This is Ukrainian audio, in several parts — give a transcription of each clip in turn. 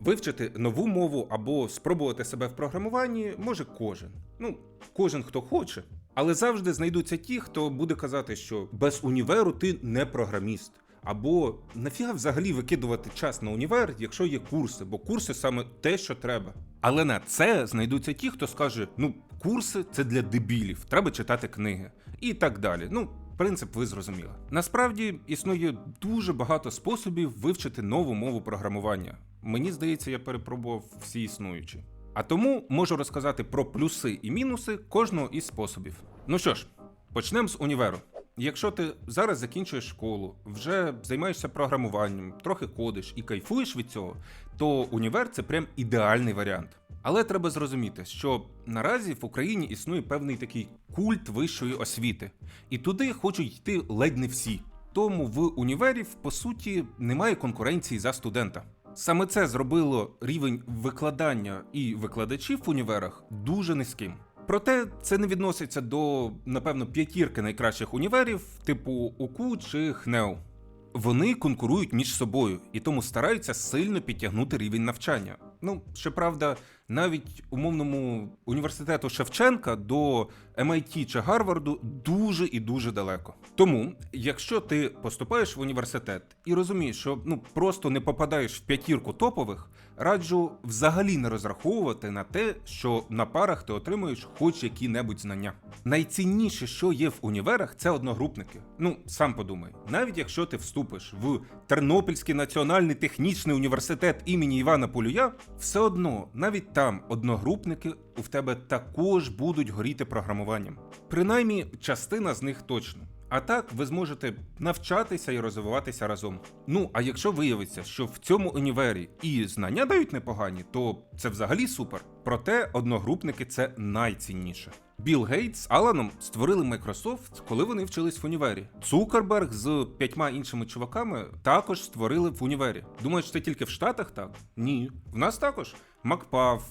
Вивчити нову мову або спробувати себе в програмуванні може кожен. Ну, кожен хто хоче. Але завжди знайдуться ті, хто буде казати, що без універу ти не програміст. Або нафіга взагалі викидувати час на універ, якщо є курси, бо курси саме те, що треба. Але на це знайдуться ті, хто скаже: ну, курси це для дебілів, треба читати книги і так далі. Ну, принцип ви зрозуміли. Насправді існує дуже багато способів вивчити нову мову програмування. Мені здається, я перепробував всі існуючі. А тому можу розказати про плюси і мінуси кожного із способів. Ну що ж, почнемо з універу. Якщо ти зараз закінчуєш школу, вже займаєшся програмуванням, трохи кодиш і кайфуєш від цього, то універ це прям ідеальний варіант. Але треба зрозуміти, що наразі в Україні існує певний такий культ вищої освіти, і туди хочуть йти ледь не всі. Тому в універів, по суті, немає конкуренції за студента. Саме це зробило рівень викладання і викладачів в універах дуже низьким. Проте це не відноситься до, напевно, п'ятірки найкращих універів, типу УКУ чи ХНЕУ. Вони конкурують між собою і тому стараються сильно підтягнути рівень навчання. Ну, щоправда, навіть умовному університету Шевченка до MIT чи Гарварду дуже і дуже далеко. Тому, якщо ти поступаєш в університет і розумієш, що ну просто не попадаєш в п'ятірку топових, раджу взагалі не розраховувати на те, що на парах ти отримуєш хоч які-небудь знання. Найцінніше, що є в універах, це одногрупники. Ну сам подумай, навіть якщо ти вступиш в Тернопільський національний технічний університет імені Івана Полюя, все одно навіть там одногрупники у тебе також будуть горіти програмуванням. Принаймні, частина з них точно. А так ви зможете навчатися і розвиватися разом. Ну а якщо виявиться, що в цьому універі і знання дають непогані, то це взагалі супер. Проте одногрупники це найцінніше. Білл Гейтс з Аланом створили Microsoft, коли вони вчились в універі. Цукерберг з п'ятьма іншими чуваками також створили в універі. Думаєш, це тільки в Штатах так? Ні. В нас також. Макпав,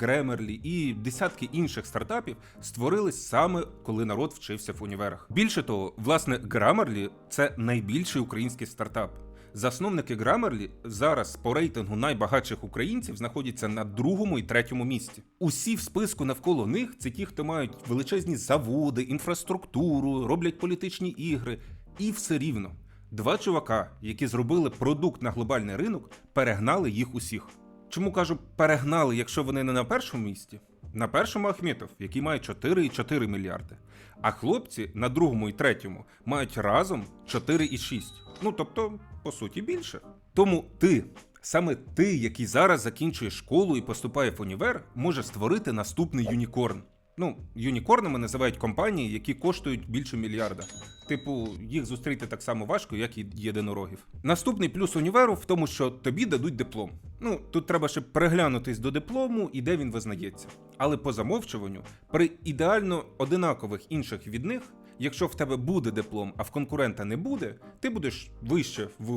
Гремерлі і десятки інших стартапів створились саме коли народ вчився в універах. Більше того, власне, Grammarly – це найбільший український стартап. Засновники Grammarly зараз по рейтингу найбагатших українців знаходяться на другому і третьому місці. Усі в списку навколо них це ті, хто мають величезні заводи, інфраструктуру, роблять політичні ігри, і все рівно. Два чувака, які зробили продукт на глобальний ринок, перегнали їх усіх. Чому кажу перегнали, якщо вони не на першому місці? На першому Ахметов, який має 4,4 мільярди. А хлопці на другому і третьому мають разом 4,6. Ну тобто, по суті, більше. Тому ти, саме ти, який зараз закінчує школу і поступає в універ, може створити наступний юнікорн. Ну, юнікорнами називають компанії, які коштують більше мільярда. Типу, їх зустріти так само важко, як і єдинорогів. Наступний плюс універу в тому, що тобі дадуть диплом. Ну, тут треба ще переглянутись до диплому і де він визнається. Але по замовчуванню, при ідеально одинакових інших від них, якщо в тебе буде диплом, а в конкурента не буде, ти будеш вище в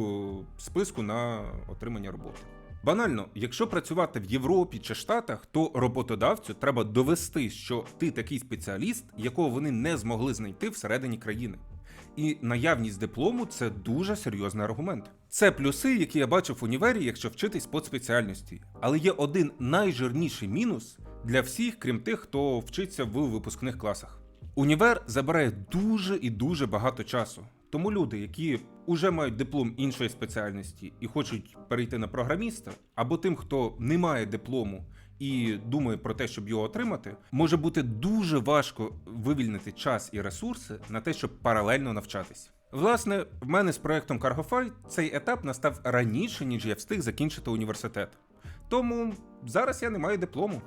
списку на отримання роботи. Банально, якщо працювати в Європі чи Штатах, то роботодавцю треба довести, що ти такий спеціаліст, якого вони не змогли знайти всередині країни. І наявність диплому це дуже серйозний аргумент. Це плюси, які я бачив в універі, якщо вчитись по спеціальності. Але є один найжирніший мінус для всіх, крім тих, хто вчиться в випускних класах. Універ забирає дуже і дуже багато часу. Тому люди, які вже мають диплом іншої спеціальності і хочуть перейти на програміста, або тим, хто не має диплому і думає про те, щоб його отримати, може бути дуже важко вивільнити час і ресурси на те, щоб паралельно навчатись. Власне, в мене з проектом Cargofy цей етап настав раніше, ніж я встиг закінчити університет. Тому зараз я не маю диплому.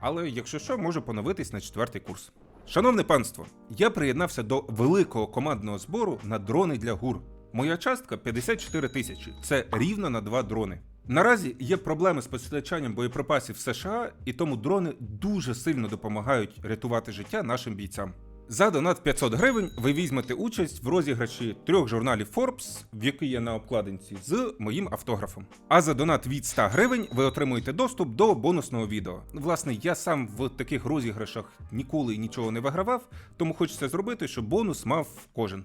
Але якщо що, можу поновитись на четвертий курс. Шановне панство, я приєднався до великого командного збору на дрони для ГУР. Моя частка 54 тисячі. Це рівно на два дрони. Наразі є проблеми з постачанням боєприпасів в США, і тому дрони дуже сильно допомагають рятувати життя нашим бійцям. За донат 500 гривень ви візьмете участь в розіграші трьох журналів Forbes, в який є на обкладинці, з моїм автографом. А за донат від 100 гривень ви отримуєте доступ до бонусного відео. Власне, я сам в таких розіграшах ніколи нічого не вигравав, тому хочеться зробити, щоб бонус мав кожен.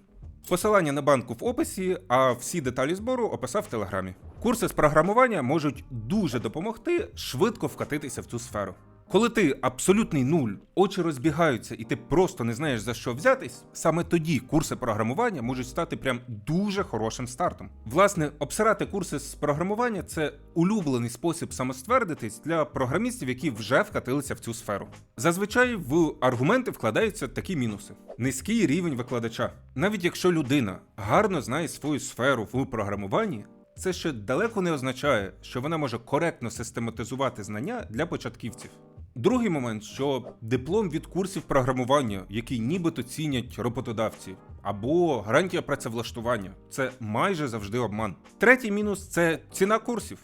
Посилання на банку в описі, а всі деталі збору описав в телеграмі. Курси з програмування можуть дуже допомогти швидко вкатитися в цю сферу. Коли ти абсолютний нуль, очі розбігаються, і ти просто не знаєш за що взятись, саме тоді курси програмування можуть стати прям дуже хорошим стартом. Власне, обсирати курси з програмування це улюблений спосіб самоствердитись для програмістів, які вже вкатилися в цю сферу. Зазвичай в аргументи вкладаються такі мінуси: низький рівень викладача. Навіть якщо людина гарно знає свою сферу в програмуванні. Це ще далеко не означає, що вона може коректно систематизувати знання для початківців. Другий момент, що диплом від курсів програмування, який нібито цінять роботодавці, або гарантія працевлаштування, це майже завжди обман. Третій мінус це ціна курсів.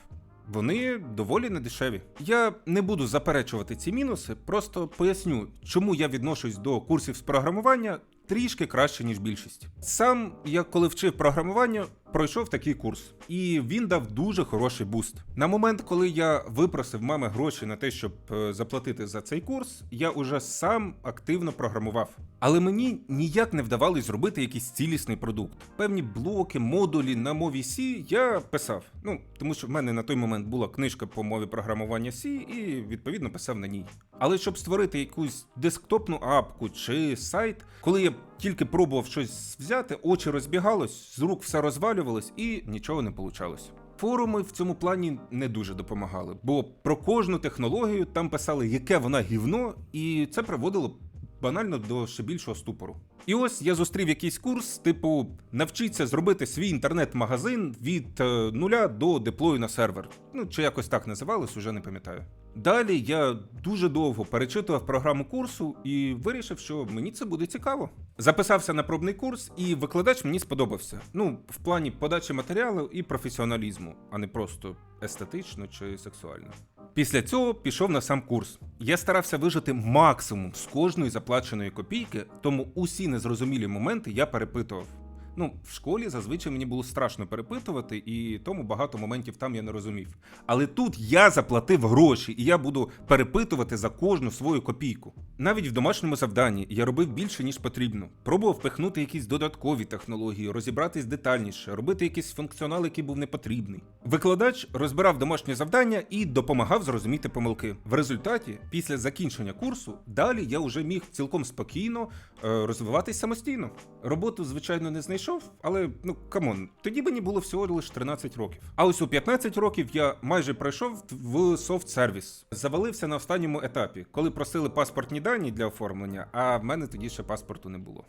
Вони доволі недешеві. Я не буду заперечувати ці мінуси, просто поясню, чому я відношусь до курсів з програмування трішки краще, ніж більшість. Сам я коли вчив програмування, пройшов такий курс, і він дав дуже хороший буст. На момент, коли я випросив мами гроші на те, щоб е, заплатити за цей курс, я уже сам активно програмував. Але мені ніяк не вдавалось зробити якийсь цілісний продукт. Певні блоки, модулі на мові C я писав. Ну тому що в мене на той момент була книжка по мові програмування C, і відповідно писав на ній. Але щоб створити якусь десктопну апку чи сайт, коли я тільки пробував щось взяти, очі розбігались, з рук все розвалювалось і нічого не получалось. Форуми в цьому плані не дуже допомагали, бо про кожну технологію там писали, яке вона гівно, і це приводило банально до ще більшого ступору. І ось я зустрів якийсь курс, типу, навчіться зробити свій інтернет-магазин від е, нуля до деплою на сервер. Ну чи якось так називалось, уже не пам'ятаю. Далі я дуже довго перечитував програму курсу і вирішив, що мені це буде цікаво. Записався на пробний курс, і викладач мені сподобався. Ну, в плані подачі матеріалу і професіоналізму, а не просто естетично чи сексуально. Після цього пішов на сам курс. Я старався вижити максимум з кожної заплаченої копійки, тому усі незрозумілі моменти я перепитував. Ну, в школі зазвичай мені було страшно перепитувати, і тому багато моментів там я не розумів. Але тут я заплатив гроші, і я буду перепитувати за кожну свою копійку. Навіть в домашньому завданні я робив більше, ніж потрібно. Пробував пихнути якісь додаткові технології, розібратись детальніше, робити якийсь функціонал, який був не потрібний. Викладач розбирав домашнє завдання і допомагав зрозуміти помилки. В результаті, після закінчення курсу, далі я вже міг цілком спокійно розвиватись самостійно. Роботу, звичайно, не знайшов, але ну камон, тоді мені було всього лише 13 років. А ось у 15 років я майже пройшов в софт-сервіс. Завалився на останньому етапі, коли просили паспортні дані для оформлення, а в мене тоді ще паспорту не було.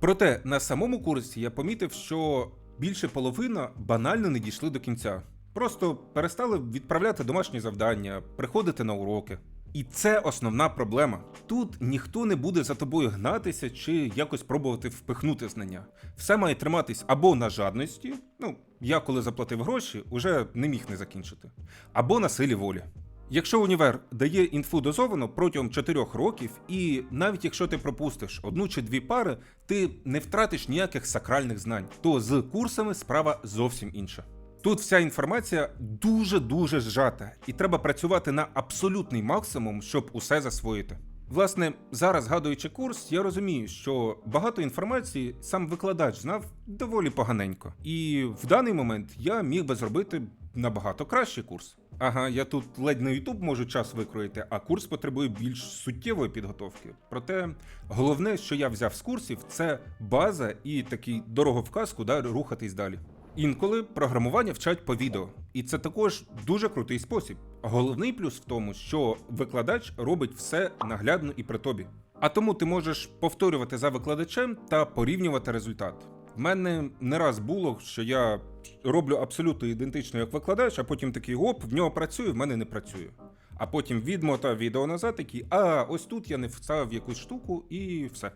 Проте на самому курсі я помітив, що більше половина банально не дійшли до кінця. Просто перестали відправляти домашні завдання, приходити на уроки. І це основна проблема. Тут ніхто не буде за тобою гнатися чи якось пробувати впихнути знання. Все має триматись або на жадності. Ну, я коли заплатив гроші, уже не міг не закінчити, або на силі волі. Якщо універ дає інфу дозовано протягом 4 років, і навіть якщо ти пропустиш одну чи дві пари, ти не втратиш ніяких сакральних знань, то з курсами справа зовсім інша. Тут вся інформація дуже-дуже зжата, і треба працювати на абсолютний максимум, щоб усе засвоїти. Власне, зараз згадуючи курс, я розумію, що багато інформації сам викладач знав доволі поганенько. І в даний момент я міг би зробити набагато кращий курс. Ага, я тут ледь на YouTube можу час викроїти, а курс потребує більш суттєвої підготовки. Проте головне, що я взяв з курсів, це база і такий дороговказ, куди рухатись далі. Інколи програмування вчать по відео, і це також дуже крутий спосіб. Головний плюс в тому, що викладач робить все наглядно і при тобі. А тому ти можеш повторювати за викладачем та порівнювати результат. В мене не раз було, що я роблю абсолютно ідентично як викладач, а потім такий оп, в нього працює, в мене не працює. А потім відмотав відео назад, такий, а ось тут я не вставив якусь штуку і все.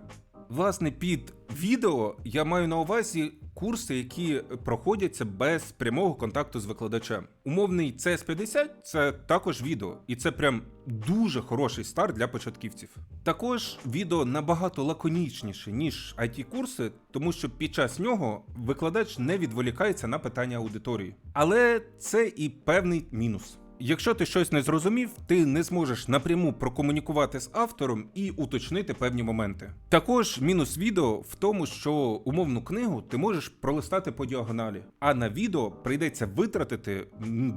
Власне, під відео я маю на увазі курси, які проходяться без прямого контакту з викладачем. Умовний CS50 це також відео, і це прям дуже хороший старт для початківців. Також відео набагато лаконічніше, ніж it курси тому що під час нього викладач не відволікається на питання аудиторії. Але це і певний мінус. Якщо ти щось не зрозумів, ти не зможеш напряму прокомунікувати з автором і уточнити певні моменти. Також мінус відео в тому, що умовну книгу ти можеш пролистати по діагоналі, а на відео прийдеться витратити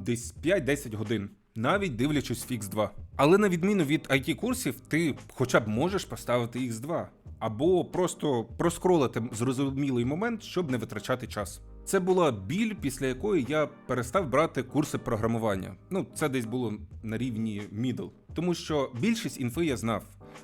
десь 5-10 годин. Навіть дивлячись Fix 2. Але на відміну від it курсів, ти хоча б можеш поставити X2, або просто проскролити зрозумілий момент, щоб не витрачати час. Це була біль, після якої я перестав брати курси програмування. Ну, це десь було на рівні middle. Тому що більшість інфи я знав.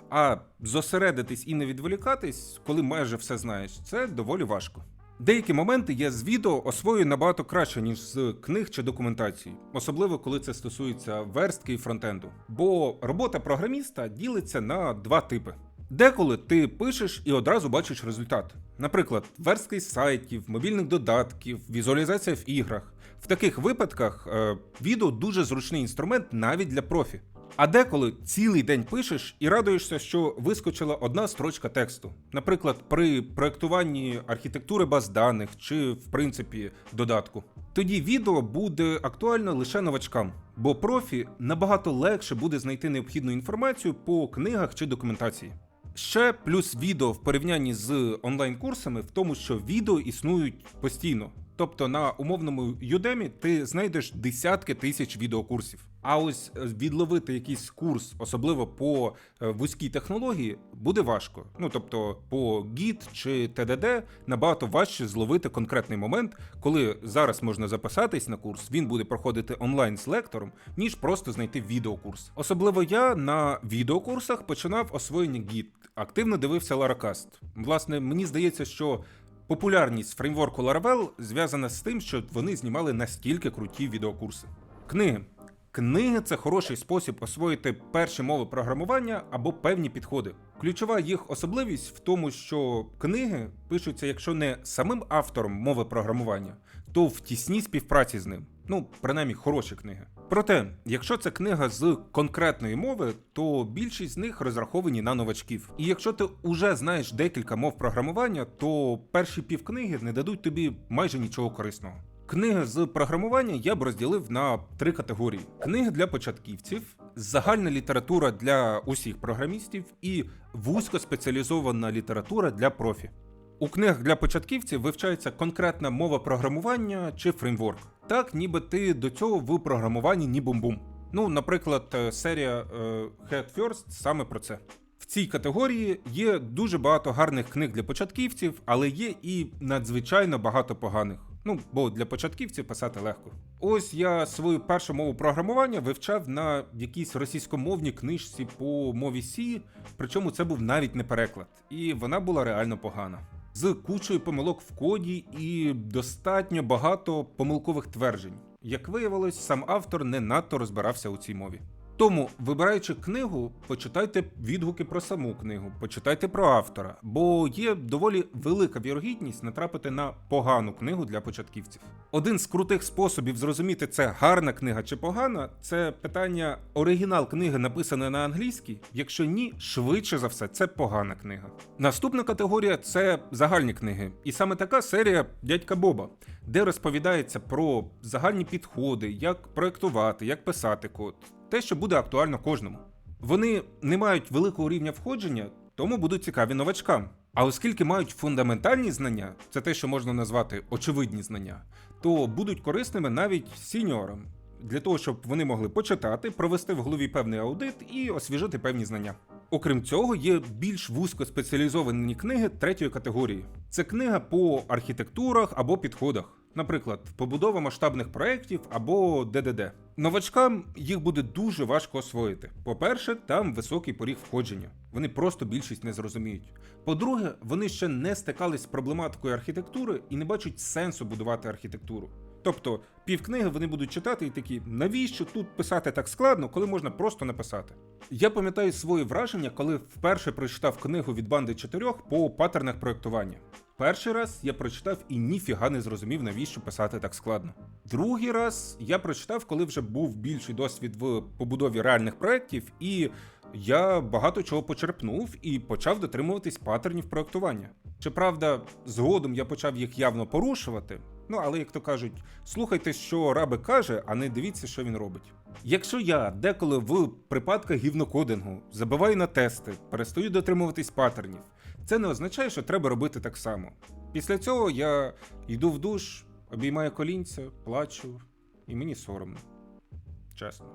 А зосередитись і не відволікатись, коли майже все знаєш, це доволі важко. Деякі моменти я з відео освоюю набагато краще, ніж з книг чи документації, особливо коли це стосується верстки і фронтенду. Бо робота програміста ділиться на два типи. Деколи ти пишеш і одразу бачиш результат. Наприклад, верстки сайтів, мобільних додатків, візуалізація в іграх. В таких випадках е, відео дуже зручний інструмент навіть для профі. А деколи цілий день пишеш і радуєшся, що вискочила одна строчка тексту. Наприклад, при проектуванні архітектури баз даних чи, в принципі, додатку. Тоді відео буде актуально лише новачкам, бо профі набагато легше буде знайти необхідну інформацію по книгах чи документації. Ще плюс відео в порівнянні з онлайн-курсами в тому, що відео існують постійно. Тобто на умовному Udemy ти знайдеш десятки тисяч відеокурсів. А ось е, відловити якийсь курс, особливо по е, вузькій технології, буде важко. Ну тобто по Git чи TDD набагато важче зловити конкретний момент, коли зараз можна записатись на курс, він буде проходити онлайн з лектором, ніж просто знайти відеокурс. Особливо я на відеокурсах починав освоєння Git, активно дивився Laracast. Власне, мені здається, що Популярність фреймворку Laravel зв'язана з тим, що вони знімали настільки круті відеокурси. Книги. Книги це хороший спосіб освоїти перші мови програмування або певні підходи. Ключова їх особливість в тому, що книги пишуться, якщо не самим автором мови програмування, то в тісній співпраці з ним. Ну, принаймні, хороші книги. Проте, якщо це книга з конкретної мови, то більшість з них розраховані на новачків. І якщо ти вже знаєш декілька мов програмування, то перші півкниги не дадуть тобі майже нічого корисного. Книги з програмування я б розділив на три категорії: книги для початківців, загальна література для усіх програмістів і вузькоспеціалізована література для профі. У книгах для початківців вивчається конкретна мова програмування чи фреймворк. Так, ніби ти до цього в програмуванні ні бум-бум. Ну, наприклад, е, серія е, Head First саме про це. В цій категорії є дуже багато гарних книг для початківців, але є і надзвичайно багато поганих. Ну, бо для початківців писати легко. Ось я свою першу мову програмування вивчав на якійсь російськомовній книжці по мові C, причому це був навіть не переклад, і вона була реально погана. З кучою помилок в коді і достатньо багато помилкових тверджень. Як виявилось, сам автор не надто розбирався у цій мові. Тому, вибираючи книгу, почитайте відгуки про саму книгу, почитайте про автора, бо є доволі велика вірогідність натрапити на погану книгу для початківців. Один з крутих способів зрозуміти, це гарна книга чи погана, це питання оригінал книги написаний на англійській. Якщо ні, швидше за все, це погана книга. Наступна категорія це загальні книги, і саме така серія дядька Боба, де розповідається про загальні підходи, як проектувати, як писати код те, що буде актуально кожному. Вони не мають великого рівня входження, тому будуть цікаві новачкам. А оскільки мають фундаментальні знання, це те, що можна назвати очевидні знання, то будуть корисними навіть сіньорам, для того, щоб вони могли почитати, провести в голові певний аудит і освіжити певні знання. Окрім цього, є більш вузько спеціалізовані книги третьої категорії. Це книга по архітектурах або підходах, наприклад, побудова масштабних проєктів або ДДД. Новачкам їх буде дуже важко освоїти. По-перше, там високий поріг входження. Вони просто більшість не зрозуміють. По-друге, вони ще не стикались з проблематикою архітектури і не бачать сенсу будувати архітектуру. Тобто півкниги вони будуть читати і такі, навіщо тут писати так складно, коли можна просто написати. Я пам'ятаю свої враження, коли вперше прочитав книгу від банди чотирьох по паттернах проєктування. Перший раз я прочитав і ніфіга не зрозумів, навіщо писати так складно. Другий раз я прочитав, коли вже був більший досвід в побудові реальних проєктів, і я багато чого почерпнув і почав дотримуватись паттернів проєктування. Щоправда, згодом я почав їх явно порушувати. Ну, але як то кажуть, слухайте, що раби каже, а не дивіться, що він робить. Якщо я деколи в припадках гівнокодингу забиваю на тести, перестаю дотримуватись паттернів, це не означає, що треба робити так само. Після цього я йду в душ, обіймаю колінця, плачу, і мені соромно. Чесно.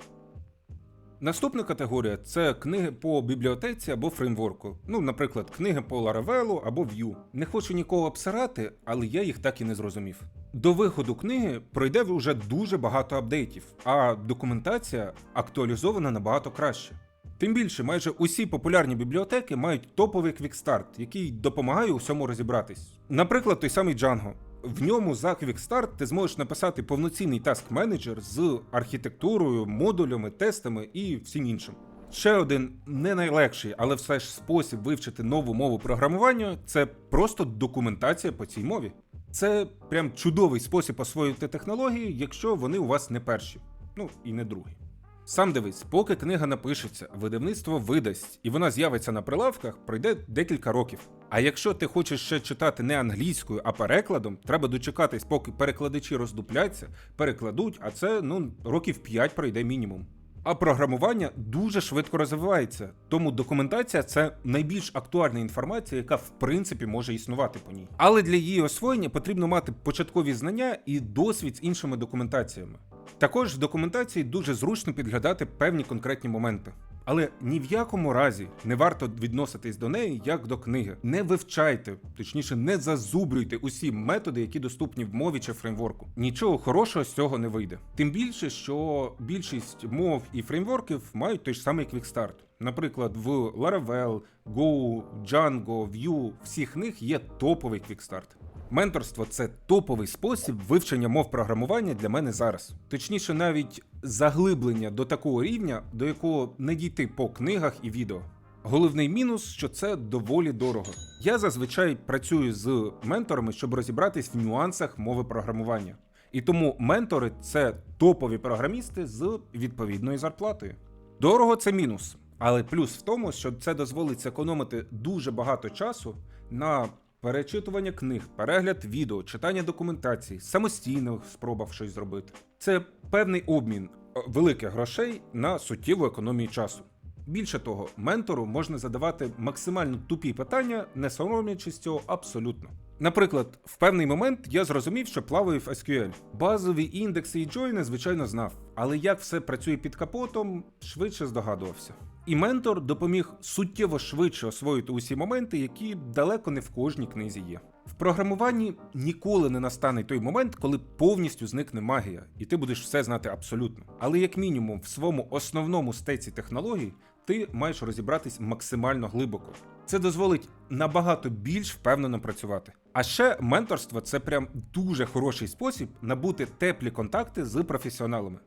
Наступна категорія це книги по бібліотеці або фреймворку. Ну, наприклад, книги по Laravel або Vue. Не хочу нікого обсирати, але я їх так і не зрозумів. До виходу книги пройде вже дуже багато апдейтів, а документація актуалізована набагато краще. Тим більше, майже усі популярні бібліотеки мають топовий квікстарт, який допомагає усьому розібратись. Наприклад, той самий Django. В ньому за квікстарт ти зможеш написати повноцінний таск менеджер з архітектурою, модулями, тестами і всім іншим. Ще один не найлегший, але все ж спосіб вивчити нову мову програмування це просто документація по цій мові. Це прям чудовий спосіб освоїти технології, якщо вони у вас не перші, ну і не другі. Сам дивись, поки книга напишеться, видавництво видасть, і вона з'явиться на прилавках, пройде декілька років. А якщо ти хочеш ще читати не англійською, а перекладом, треба дочекатись, поки перекладачі роздупляться, перекладуть, а це ну років 5 пройде мінімум. А програмування дуже швидко розвивається, тому документація це найбільш актуальна інформація, яка в принципі може існувати по ній. Але для її освоєння потрібно мати початкові знання і досвід з іншими документаціями. Також в документації дуже зручно підглядати певні конкретні моменти. Але ні в якому разі не варто відноситись до неї як до книги. Не вивчайте, точніше, не зазубрюйте усі методи, які доступні в мові чи фреймворку. Нічого хорошого з цього не вийде. Тим більше, що більшість мов і фреймворків мають той ж самий квікстарт. Наприклад, в Laravel, Go, Django, Vue, всіх них є топовий квікстарт. Менторство це топовий спосіб вивчення мов програмування для мене зараз. Точніше, навіть заглиблення до такого рівня, до якого не дійти по книгах і відео. Головний мінус, що це доволі дорого. Я зазвичай працюю з менторами, щоб розібратись в нюансах мови програмування. І тому ментори це топові програмісти з відповідною зарплатою. Дорого це мінус, але плюс в тому, що це дозволить зекономити дуже багато часу на перечитування книг, перегляд відео, читання документації, самостійно спробав щось зробити. Це певний обмін е, великих грошей на суттєву економію часу. Більше того, ментору можна задавати максимально тупі питання, не соромлячись цього абсолютно. Наприклад, в певний момент я зрозумів, що плаваю в SQL. Базові індекси і джойни, звичайно, знав, але як все працює під капотом, швидше здогадувався. І ментор допоміг суттєво швидше освоїти усі моменти, які далеко не в кожній книзі є. В програмуванні ніколи не настане той момент, коли повністю зникне магія, і ти будеш все знати абсолютно. Але як мінімум в своєму основному стеці технологій ти маєш розібратись максимально глибоко. Це дозволить набагато більш впевнено працювати. А ще менторство це прям дуже хороший спосіб набути теплі контакти з професіоналами.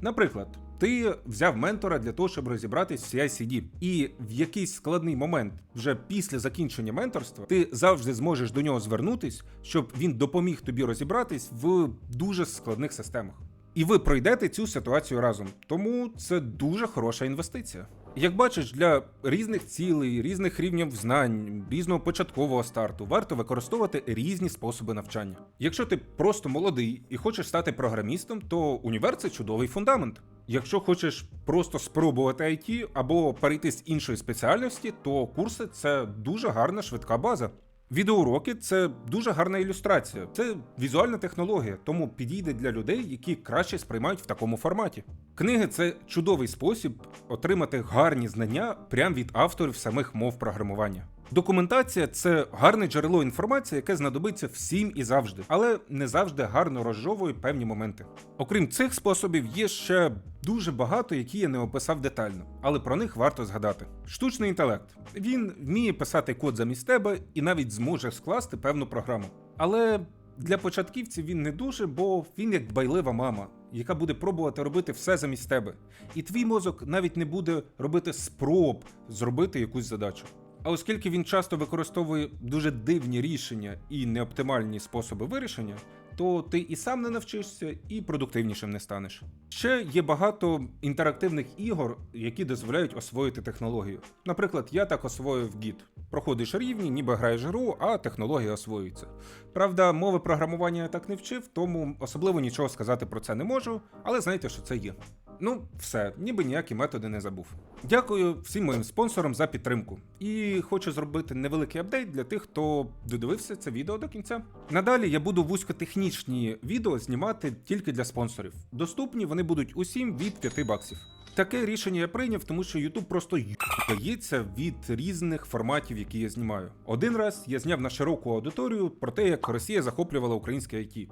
Наприклад, ти взяв ментора для того, щоб розібратись в CI-CD, і в якийсь складний момент, вже після закінчення менторства, ти завжди зможеш до нього звернутись, щоб він допоміг тобі розібратись в дуже складних системах. І ви пройдете цю ситуацію разом. Тому це дуже хороша інвестиція. Як бачиш, для різних цілей, різних рівнів знань, різного початкового старту варто використовувати різні способи навчання. Якщо ти просто молодий і хочеш стати програмістом, то універ це чудовий фундамент. Якщо хочеш просто спробувати IT або перейти з іншої спеціальності, то курси це дуже гарна швидка база. Відеоуроки це дуже гарна ілюстрація. Це візуальна технологія, тому підійде для людей, які краще сприймають в такому форматі. Книги це чудовий спосіб отримати гарні знання прямо від авторів самих мов програмування. Документація це гарне джерело інформації, яке знадобиться всім і завжди, але не завжди гарно розжовує певні моменти. Окрім цих способів, є ще дуже багато, які я не описав детально, але про них варто згадати. Штучний інтелект він вміє писати код замість тебе і навіть зможе скласти певну програму. Але для початківців він не дуже, бо він як дбайлива мама, яка буде пробувати робити все замість тебе. І твій мозок навіть не буде робити спроб зробити якусь задачу. А оскільки він часто використовує дуже дивні рішення і неоптимальні способи вирішення, то ти і сам не навчишся, і продуктивнішим не станеш. Ще є багато інтерактивних ігор, які дозволяють освоїти технологію. Наприклад, я так освоїв Git. Проходиш рівні, ніби граєш гру, а технологія освоюється. Правда, мови програмування я так не вчив, тому особливо нічого сказати про це не можу, але знайте, що це є. Ну, все, ніби ніякі методи не забув. Дякую всім моїм спонсорам за підтримку. І хочу зробити невеликий апдейт для тих, хто додивився це відео до кінця. Надалі я буду вузькотехнічні відео знімати тільки для спонсорів. Доступні вони будуть усім від 5 баксів. Таке рішення я прийняв, тому що YouTube просто дається від різних форматів, які я знімаю. Один раз я зняв на широку аудиторію про те, як Росія захоплювала українське IT.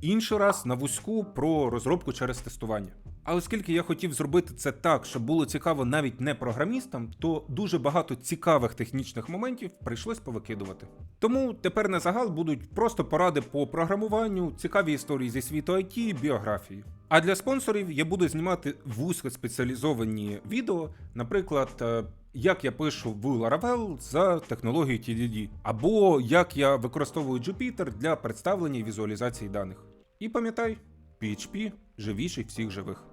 Інший раз на вузьку про розробку через тестування. А оскільки я хотів зробити це так, щоб було цікаво навіть не програмістам, то дуже багато цікавих технічних моментів прийшлось повикидувати. Тому тепер на загал будуть просто поради по програмуванню, цікаві історії зі світу IT, біографії. А для спонсорів я буду знімати вузькоспеціалізовані відео, наприклад. е, Як я пишу в Laravel за технологією TDD, або як я використовую Jupyter для представлення і візуалізації даних. І пам'ятай, PHP живіший всіх живих.